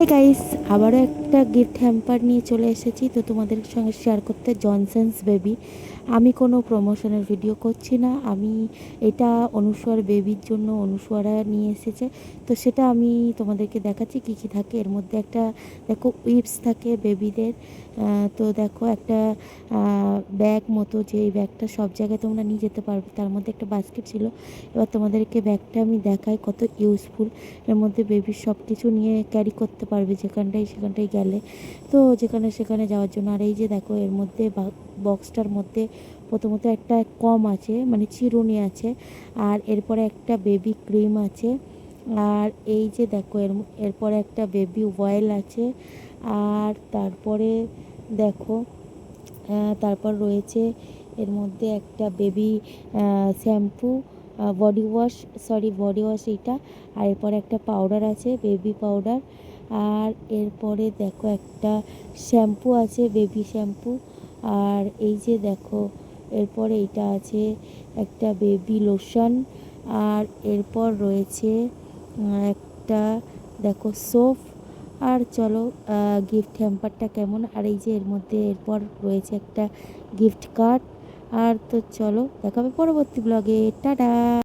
Guys আবারও একটা gift hamper নিয়ে চলে এসেছি। তো তোমাদের সঙ্গে শেয়ার করতে জনসন্স বেবি আমি কোনো প্রমোশনের ভিডিও করছি না। আমি এটা অনুস্বর বেবির জন্য অনুস্বরা নিয়ে এসেছে। তো সেটা আমি তোমাদেরকে দেখাচ্ছি কী কী থাকে। এর মধ্যে একটা দেখো উইপস থাকে বেবিদের তো দেখো একটা ব্যাগ মতো যে এই ব্যাগটা সব জায়গায় তোমরা নিয়ে যেতে পারবে। তার মধ্যে একটা বাস্কেট ছিল। এবার তোমাদেরকে ব্যাগটা আমি দেখাই কত ইউজফুল এর মধ্যে বেবির সব কিছু নিয়ে ক্যারি করতে পারবে যেখানটায় সেখানটায় গেলে। তো যেখানে সেখানে যাওয়ার জন্য। আর এই যে দেখো, এর মধ্যে বক্সটার মধ্যে প্রথমত একটা কম আছে মানে চিরুনি আছে, আর এরপরে একটা বেবি ক্রিম আছে, আর এই যে দেখো, এর এরপরে একটা বেবি অয়েল আছে, আর তারপরে দেখো তারপর রয়েছে এর মধ্যে একটা baby shampoo body wash sorry body wash এইটা, আর এরপরে একটা পাউডার আছে বেবি পাউডার আর এরপরে দেখো একটা শ্যাম্পু আছে, বেবি শ্যাম্পু। আর এই যে দেখো, এরপরে এটা আছে একটা বেবি লোশন। আর এরপর রয়েছে একটা দেখো সোপ। আর চলো গিফট হ্যাম্পারটা কেমন? আর এই যে এর মধ্যে এরপর রয়েছে একটা গিফট কার্ড। আর তো চলো, দেখাবে পরবর্তী ব্লগে টাটা!